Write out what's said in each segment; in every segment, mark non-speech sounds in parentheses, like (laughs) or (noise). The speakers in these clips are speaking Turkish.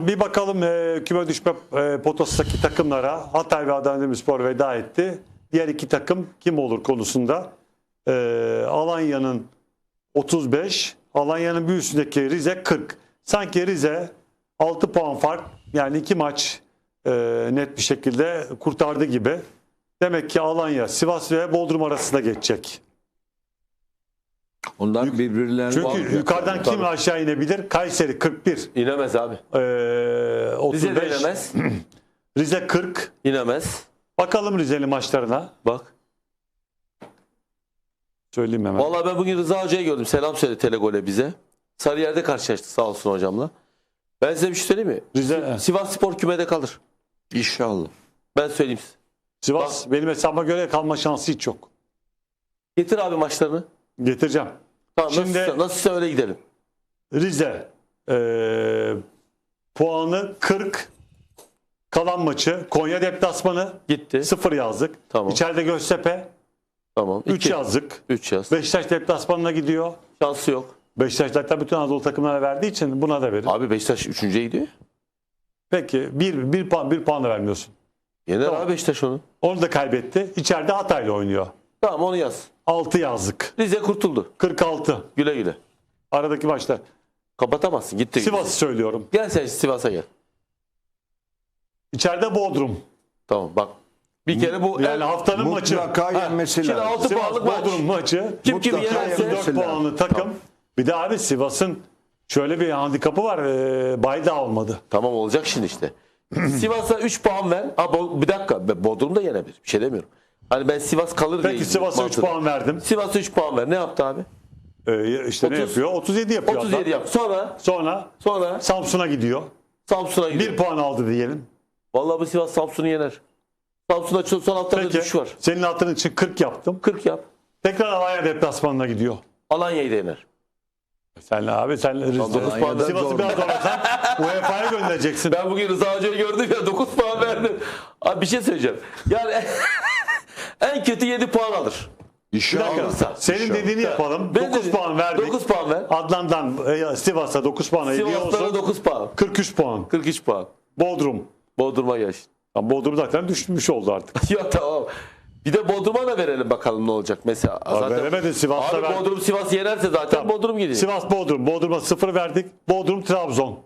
Bir bakalım e, küme düşme e, potasındaki takımlara Hatay ve Adana Demirspor veda etti. Diğer iki takım kim olur konusunda. E, Alanya'nın 35, Alanya'nın bir üstündeki Rize 40. Sanki Rize 6 puan fark yani iki maç e, net bir şekilde kurtardı gibi. Demek ki Alanya, Sivas ve Bodrum arasında geçecek. Onlar birbirlerine Çünkü bağlayacak. yukarıdan kim tabii. aşağı inebilir? Kayseri 41, İnemez abi. e, (clears throat) Rize de 35, inemez. Rize 40. İnemez. Bakalım Rizeli maçlarına. Bak. Söyleyeyim hemen. Vallahi ben bugün Rıza Hoca'yı gördüm. Selam söyle Telegol'e bize. Sarıyer'de karşılaştık sağ olsun hocamla. Ben size bir şey söyleyeyim mi? Rize, Sivas Spor kümede kalır. İnşallah. Ben söyleyeyim size. Sivas benim hesabıma göre kalma şansı hiç yok. Getir abi maçlarını. Getireceğim. Tamam Şimdi- nasılsa, nasılsa öyle gidelim. Rize eee, puanı 40. Kalan maçı Konya deplasmanı Gitti. 0 yazdık. Tamam. İçeride Göztepe Tamam. 3 İki. yazdık. 3 yaz. Beşiktaş deplasmanına gidiyor. Şansı yok. Beşiktaş zaten bütün Anadolu takımlara verdiği için buna da verir. Abi Beşiktaş 3. gidiyor. Peki bir, bir puan bir puan da vermiyorsun. Yener Tamam. abi Beşiktaş onu. Onu da kaybetti. İçeride Hatay'la oynuyor. Tamam onu yaz. 6 yazdık. Rize kurtuldu. 46. Güle güle. Aradaki maçlar. Kapatamazsın. Gitti. Sivas'ı söylüyorum. Gel sen Sivas'a gel. İçeride Bodrum. Tamam bak. Bir kere bu Yani haftanın maçı. Mutlaka yenmesi şimdi lazım. altı Sivas puanlık maç. Bodrum maçı. Kim kimi Mutlaka yenerse yenmesi 4 lazım. puanlı takım. Bir de abi Sivas'ın şöyle bir handikapı var. E, Bayda olmadı. Tamam olacak şimdi işte. (clears throat) Sivas'a 3 puan ver. Ha, Bo- bir dakika. Be- Bodrum da yenebilir. Bir şey demiyorum. Hani ben Sivas kalır diye. Peki Sivas'a 3 mantığı- puan verdim. Sivas'a 3 puan ver. Ne yaptı abi? E, işte ne 30 yapıyor? 37 yapıyor. 37 adam. yap. Sonra Sonra sonra Samsun'a gidiyor. Samsun'a gidiyor. 1 puan aldı diyelim. Vallahi bu Sivas Samsun'u yener. Samsun'da son haftada Peki düşüş var. senin hatırın için 40 yaptım. 40 yap. Tekrar Alanya deplasmanına gidiyor. Alanya'yı da yener. Sen abi sen da Sivas'ı biraz zorlasan (laughs) UEFA'ya göndereceksin. Ben bugün Rıza Hoca'yı gördüm ya 9 puan verdim. Abi bir şey söyleyeceğim. Yani en kötü 7 puan alır. Bir İnşallah. dakika. alırsa. Senin İnşallah. dediğini yapalım. Ben 9 de- puan verdik. 9 puan ver. Adnan'dan e, Sivas'a 9 puan olsun. 9 puan. 43 puan. 43 puan. Bodrum. Bodrum'a şimdi. Ama Bodrum zaten düşmüş oldu artık. (laughs) ya tamam. Bir de Bodrum'a da verelim bakalım ne olacak mesela. veremedin, Sivas'ta Abi ver. Bodrum Sivas yenerse zaten Bodrum gidiyor. Sivas Bodrum. Bodrum'a 0 verdik. Bodrum Trabzon.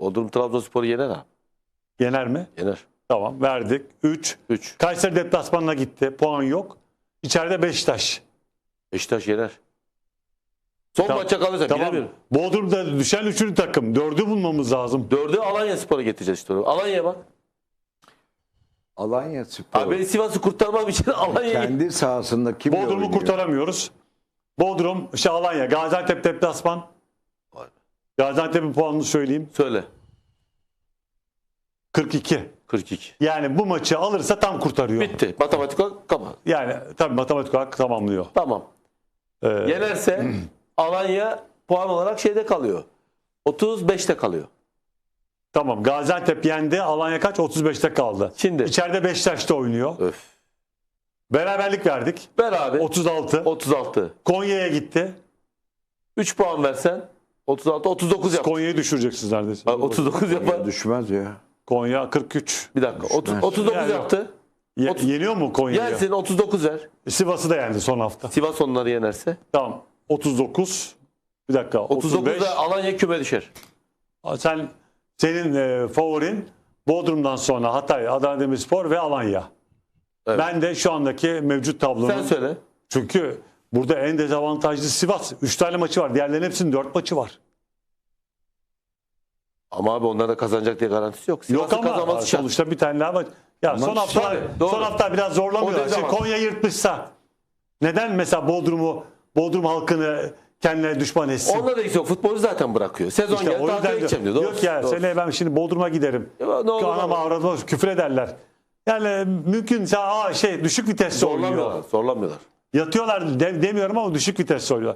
Bodrum Trabzonspor'u yener abi. Yener mi? Yener. Tamam verdik. 3. 3. Kayseri deplasmanına gitti. Puan yok. İçeride Beşiktaş. Beşiktaş yener. Son Tamam. maça kalırsa Tamam. bilemiyorum. Bodrum'da düşen üçüncü takım. Dördü bulmamız lazım. Dördü Alanya Spor'a getireceğiz işte. Alanya'ya bak. Alanya Spor. Abi ben Sivas'ı kurtarmam için Alanya'ya kendi sahasında kim Bodrum'u oynuyor? kurtaramıyoruz. Bodrum, işte Alanya, Gaziantep deplasman. Gaziantep'in puanını söyleyeyim. Söyle. 42. 42. Yani bu maçı alırsa tam kurtarıyor. Bitti. Matematik olarak kapat. Yani tabii matematik olarak tamamlıyor. Tamam. Ee, Yenerse (clears throat) Alanya puan olarak şeyde kalıyor. 35'te kalıyor. tamam. Gaziantep yendi. Alanya kaç? 35'te kaldı. Şimdi. İçeride Beşiktaş'ta oynuyor. Öf. Beraberlik verdik. Ver abi. 36. 36. Konya'ya gitti. 3 puan versen 36 39 yap. Konya'yı düşüreceksiniz neredeyse. Ha, 39 yapar. Düşmez ya. Konya 43. Bir dakika. Otu- Düşmez. 39 Yani- yaptı. Ye- Otuz- yeniyor mu Konya'yı? Gelsin 39 ver. Sivas'ı da yendi son hafta. Sivas onları yenerse. Tamam. 39. Bir dakika. 39 35. da Alanya küme düşer. Sen senin e, favorin Bodrum'dan sonra Hatay, Adana Demirspor ve Alanya. Evet. Ben de şu andaki mevcut tablonun Sen söyle. çünkü burada en dezavantajlı Sivas. 3 tane maçı var. Diğerlerinin hepsinin 4 maçı var. Ama abi onlar da kazanacak diye garantisi yok. Yok Sivas'ın ama kazanması şart. sonuçta bir tane daha maç. Ya Ama son hafta tabii, doğru. son hafta biraz O zorlamıyorlar. Şimdi dezavantaj. Konya yırtmışsa neden mesela Bodrum'u Bodrum halkını kendine düşman etsin? Onda da ilgisi yok. Futbolu zaten bırakıyor. Sezon İşte geldi o tatile yüzden gideceğim diyor. diyor, Doğru. yok ya Doğru. seneye ben şimdi Bodrum'a giderim. Ya ne olur avradıma küfür ederler. Yani mümkünse aa şey düşük vitesle oynuyor. Zorlamıyorlar. Zorlamıyorlar. Yatıyorlar de- demiyorum ama düşük vitesle oynuyorlar.